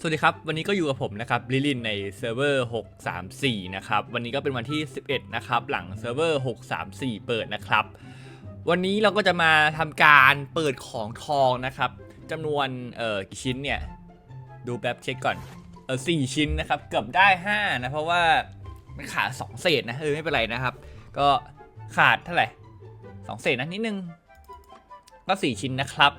สวัสดีครับ วันนี้ก็อยู่กับผมนะครับลิลินในเซิร์ฟเวอร์ 634 นะครับ วันนี้ก็เป็นวันที่ 11 นะครับ หลังเซิร์ฟเวอร์ 634 เปิดนะครับ วันนี้เราก็จะมาทำการเปิดของทองนะครับจำนวนเอ่อกี่ชิ้นเนี่ย ดูแป๊บเช็คก่อน เออ4ชิ้นนะครับ เกือบได้ 5 นะ เพราะว่ามันขาด 2 เศษนะ เออไม่เป็นไรนะครับ ก็ขาดเท่าไหร่ 2 เศษนะนิดนึง ก็ 4 ชิ้นนะครับ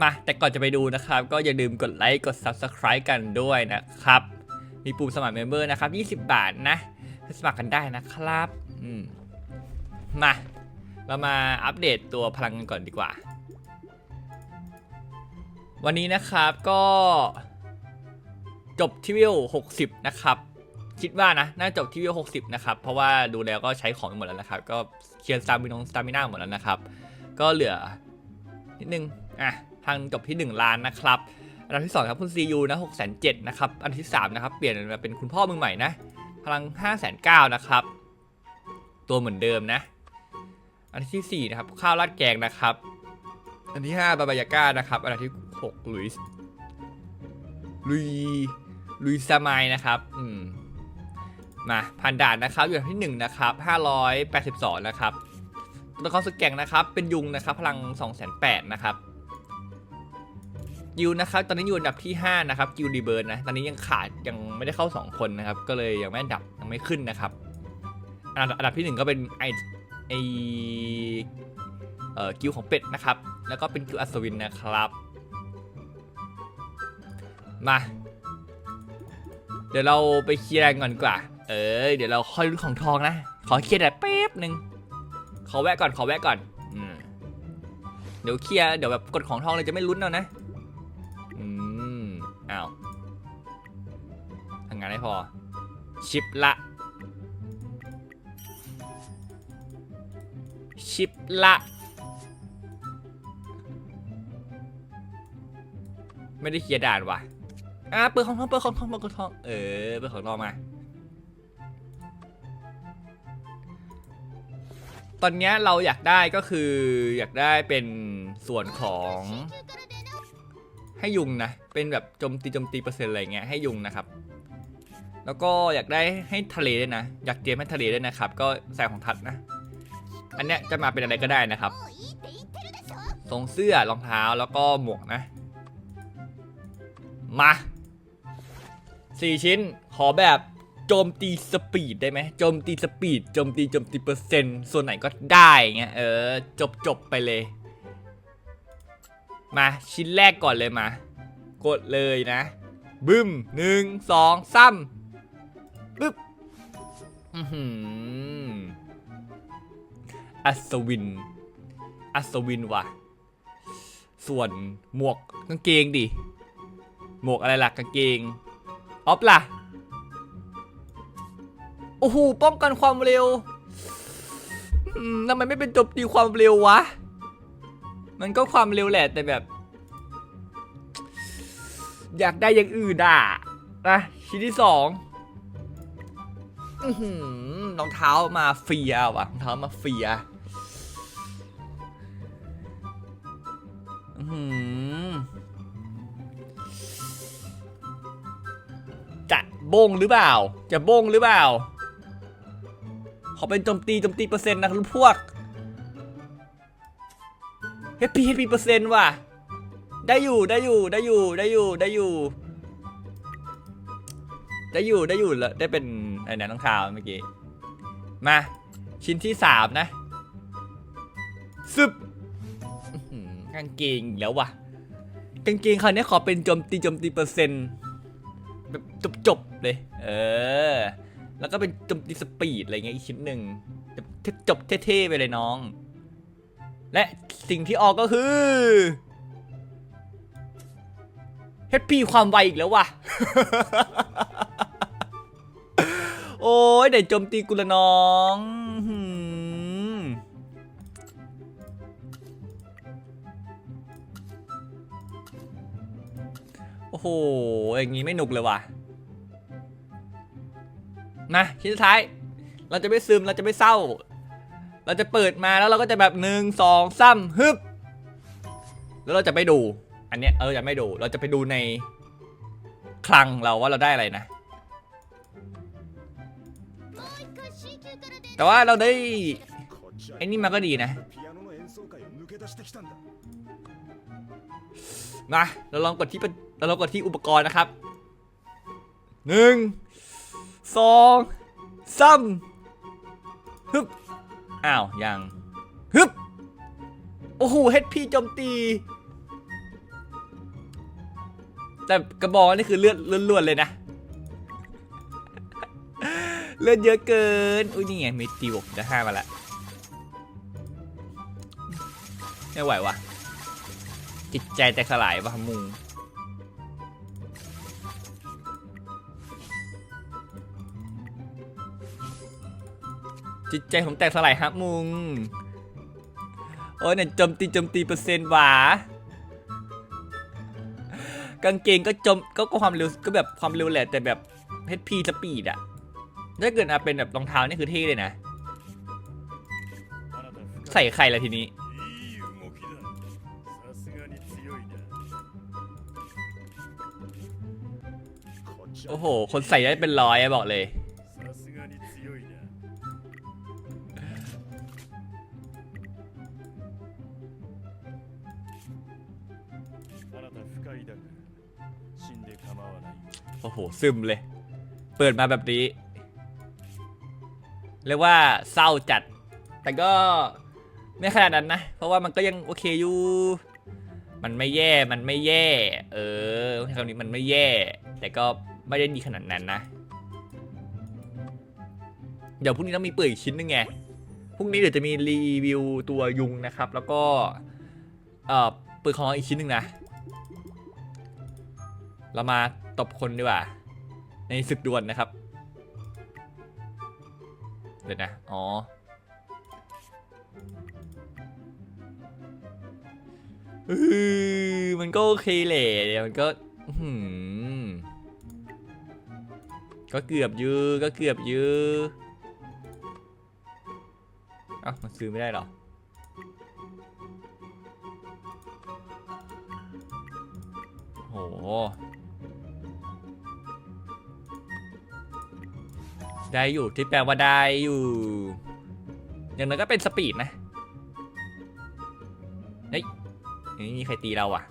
มาแต่ก่อนจะไปดูนะครับ ก็อย่าลืมกดไลค์กด Subscribe กันด้วยนะครับ มีปุ่มสมัครเมมเบอร์นะครับ 20 บาทนะสมัครกันได้นะครับอืมมาเรามาอัปเดตตัวพลังกันก่อนดีกว่า วันนี้นะครับก็จบที่วิว60 นะครับ คิดว่านะ น่าจบที่วิว60 นะครับ เพราะว่าดูแล้วก็ใช้ของหมดแล้วนะครับ ก็เคลียร์สตาร์มินงสตาร์มิน่าหมดแล้วนะครับ ก็เหลือนิดนึง อะ ทางจบที่ 1 ล้านนะครับ อันดับที่ 2 ครับคุณ CU นะ6 7 0 0 0นะครับ อันดับที่ 3 นะครับ เปลี่ยนมาเป็นคุณพ่อมือใหม่นะ พลัง 5 9 0 0 0นะครับ ตัวเหมือนเดิมนะ อันที่ 4 นะครับ ข้าวราดแกงนะครับ อันที่ 5 บาบายาก้านะครับ อันดับที่ 6 ลุยส์ลุยลุยซามายนะครับ อืม มาพันด่านนะครับ อยู่อันดับที่ 1 นะครับ582 นะครับตัวละครสุดแก่งนะครับ เป็นยุงนะครับ พลัง 2 8 0 0 0นะครับ กิวนะครับตอนนี้อยู่อันดับที่ 5 นะครับกิวดีเบิร์ดนะ ตอนนี้ยังขาดยังไม่ได้เข้า 2 คนนะครับ ก็เลยยังไม่อันดับยังไม่ขึ้นนะครับ อันดับอันดับที่ 1 ก็เป็นไอไอเอ่อกิวของเป็ดนะครับ แล้วก็เป็นกิวอัศวินนะครับ มา เดี๋ยวเราไปเคลียร์กันก่อนกว่า เออเดี๋ยวเราค่อยลุ้นของทองนะ ขอเคลียร์แต่แป๊บหนึ่งขอแวะก่อนขอแวะก่อน อืมเดี๋ยวเคลียร์เดี๋ยวแบบกดของทองเลยจะไม่ลุ้นเอานะ อ้าวทำงานได้พอ ชิปละ ชิปละ ไม่ได้เคลียร์ด่านว่ะอะเปิดของทองเปิดของทองเปิดของทอง เออ เปิดของทองมา ตอนนี้เราอยากได้ก็คืออยากได้เป็นส่วนของ ให้ยุงนะ เป็นแบบโจมตีโจมตีเปอร์เซ็นต์อะไรเงี้ยให้ยุงนะครับ แล้วก็อยากได้ให้ทะเลด้วยนะ อยากเตรียมให้ทะเลด้วยนะครับ ก็ใส่ของทัดนะ อันเนี้ยจะมาเป็นอะไรก็ได้นะครับทรงเสื้อรองเท้าแล้วก็หมวกนะ มาสี่ชิ้น ขอแบบโจมตีสปีดได้ไหมโจมตีสปีดโจมตีโจมตีเปอร์เซ็นต์ส่วนไหนก็ได้เงี้ยเออจบจบไปเลย มาชิ้นแรกก่อนเลยมา กดเลยนะ บึ้มหนึ่งสองสามปึ๊บอัศวิน อัศวินว่ะ ส่วนหมวกกางเกงดิ หมวกอะไรล่ะกางเกง ออฟล่ะ โอ้โหป้องกันความเร็วทำไมไม่เป็นจมตีความเร็ววะ มันก็ความเร็วแหละแต่แบบ อยากได้อย่างอื่นอะนะชิ้นที่สองรองเท้ามาเฟียว่ะรองเท้ามาเฟียจะบงหรือเปล่า จะบงหรือเปล่า ขอเป็นโจมตีโจมตีเปอร์เซ็นต์นะครับพวก HP HP เปอร์เซ็นต์ว่ะ ได้อยู่ได้อยู่ได้อยู่ได้อยู่ได้อยู่ ได้อยู่ได้อยู่แล้วได้เป็นไอะไรนะน้องเท้าเมื่อกี้ มา ชิ้นที่สามนะซึบกางเกงอีกแล้วว่ะกางเกงคราวนี้ขอเป็นโจมตีโจมตีเปอร์เซ็นต์แบบจบๆเลย เออ แล้วก็เป็นโจมตีสปีดอะไรเงี้ยอีกชิ้นหนึ่งจบจบเท่ๆไปเลยน้อง และสิ่งที่ออกก็คือ HP ความไวอีกแล้วว่ะ โอ้ยเดี๋ยวโจมตีกูละน้องโอ้โห อย่างงี้ไม่หนุกเลยว่ะมาชิ้นสุดท้าย เราจะไม่ซึม เราจะไม่เศร้า เราจะเปิดมาแล้วเราก็จะแบบหนึ่งสองซ้ำฮึบแล้วเราจะไม่ดู อันเนี้ยเออจะไม่ดู เราจะไปดูในคลังเราว่าเราได้อะไรนะ แต่ว่าเราได้ไอ้นี่มาก็ดีนะมาเราลองกดที่เราลองกดที่อุปกรณ์นะครับหนึ่งสองซ้ำฮึบ อ้าวยังฮึบโอ้โหเฮดพีโจมตี แต่กระบอกนี่คือเลือดล้วนๆเลยนะ เลือดเยอะเกิน อุ้ยนี่ไงมีตีบกจะห้ามาละไม่ไหววะจิตใจแตกสลายวะมุง จิตใจผมแตกสลายฮะมึง โอ้ยเนี่ยจมตีจมตีเปอร์เซ็นต์หวากางเกงก็จมก็ความเร็วก็แบบความเร็วแหละแต่แบบเพชรพีสปีดอะถ้าเกิดอาเป็นแบบรองเท้านี่คือเท่เลยนะ ใส่ใครละทีนี้ โอ้โห คนใส่ได้เป็นร้อยบอกเลย ซึมเลย เปิดมาแบบนี้เรียกว่าเศร้าจัด แต่ก็ไม่ขนาดนั้นนะ เพราะว่ามันก็ยังโอเคอยู่ มันไม่แย่ มันไม่แย่ เออคำนี้มันไม่แย่ แต่ก็ไม่ได้ดีขนาดนั้นนะ เดี๋ยวพรุ่งนี้ต้องมีเปิดอีกชิ้นนึงไง พรุ่งนี้เดี๋ยวจะมีรีวิวตัวยุงนะครับ แล้วก็ เอ่อเปิดของอีกชิ้นหนึ่งนะ เรามาตบคนดีกว่า ในศึกดวลนะครับ เดี๋ยวนะ อ๋อ มันก็โอเคแหละเดี๋ยวมันก็หือก็เกือบยื้อก็เกือบยื้อเอ้ามันซื้อไม่ได้หรอโห ได้อยู่ที่แปลว่าได้อยู่ อย่างนั้นก็เป็นสปีดนะ เฮ้ยนี่มีใครตีเราอะ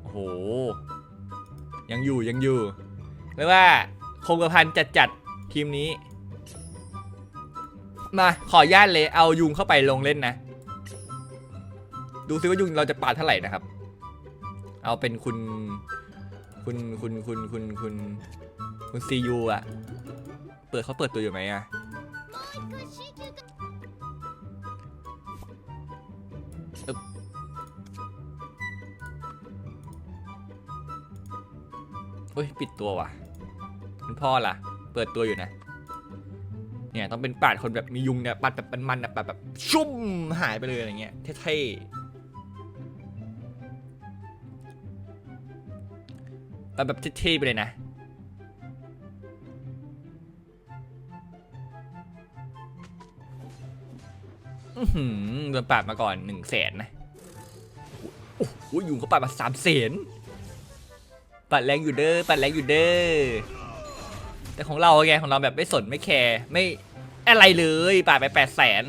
โอ้โห ยังอยู่ยังอยู่เรียกว่าคงกระพันจัดจัดๆทีมนี้ มาขออนุญาตเลยเอายุงเข้าไปลงเล่นนะ ดูซิว่ายุงเราจะปาดเท่าไหร่นะครับ เอาเป็นคุณ คุณคุณคุณคุณคุณคุณซียูอะ เปิดเขาเปิดตัวอยู่ไหมอะเฮ้ยปิดตัวว่ะคุณพ่อล่ะ เปิดตัวอยู่นะ เนี่ยต้องเป็นปาดคนแบบมียุงเนี่ยปาดแบบมันๆนะปาดแบบชุ่มหายไปเลยอะไรเงี้ยเท่ๆปาดแบบเท่ๆไปเลยนะ โดนปาดมาก่อนหนึ่งแสนนะโอ้โหยุงเขาปาดมาสามแสนปาดแรงอยู่เด้อปาดแรงอยู่เด้อแต่ของเราไงของเราแบบไม่สนไม่แคร์ไม่อะไรเลยปาดไปแปดแสน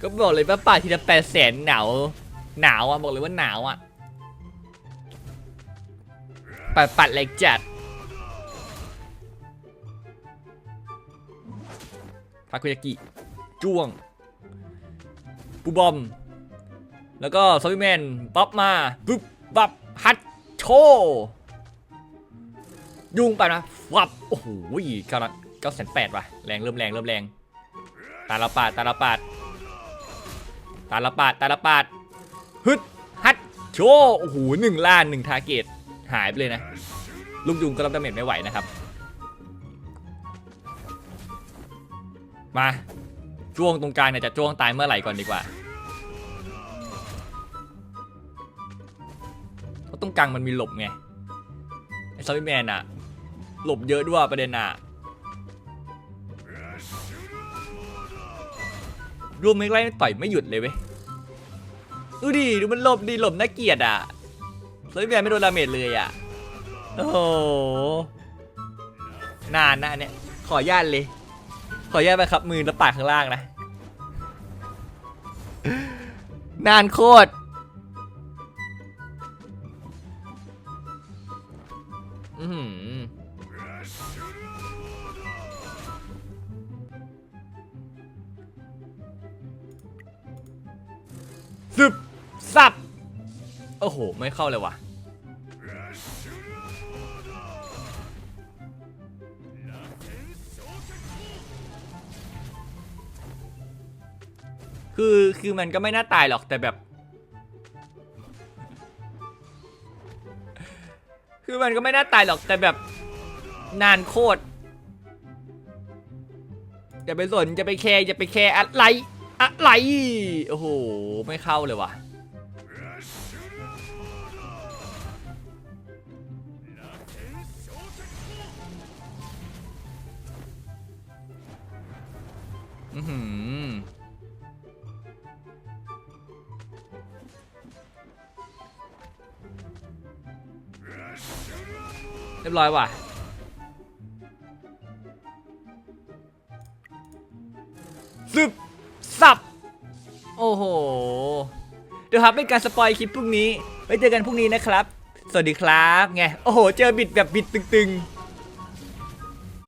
ก็บอกเลยว่าปาดทีละแปดแสนหนาวหนาวอะบอกเลยว่าหนาวอะปาดปัดแรงจัด ทาโกยากิจ้วงปูบอม แล้วก็ซอมบี้แมนป๊อปมาปึ๊บบับฮัตโชยุงไปนะวับโอ้โหเก้านัดเก้าแสนแปดว่ะแรงเริ่มแรงเริ่มแรงตาละปาดตาละปาดตาละปาดตาละปาดฮึดฮัตโชโอ้โหหนึ่งล้านหนึ่งทาร์เกตหายไปเลยนะลูกยุงก็รับดาเมจไม่ไหวนะครับ มาจ้วงตรงกลางเนี่ยจะจ้วงตายเมื่อไหร่ก่อนดีกว่าเพราะตรงกลางมันมีหลบไงไอ้ซอมบี้แมนอะหลบเยอะด้วยประเด็นอะรวมไม่ไล่ต่อยไม่หยุดเลยเว้ยดูดิดูมันหลบดีหลบน่าเกลียดอะเฮ้ยแมนไม่โดนดาเมจเลยอะโอ้โหนานนะเนี่ยขออนุญาตเลย ขออนุญาตไปครับมือแล้วปาดข้างล่างนะ นานโคตรอือหือซึบสับ โอ้โห ไม่เข้าเลยว่ะ คือคือมันก็ไม่น่าตายหรอกแต่แบบ คือมันก็ไม่น่าตายหรอกแต่แบบ นานโคตรอย่าไปสนอย่าไปแคร์อย่าไปแคร์อะไรอะไรโอ้โหไม่เข้าเลยว่ะอือหือ เรียบร้อยว่ะซึบสับ โอ้โห เดี๋ยวครับเป็นการสปอยคลิปพรุ่งนี้ ไว้เจอกันพรุ่งนี้นะครับ สวัสดีครับ ไง โอ้โห เจอบิดแบบบิดตึงๆ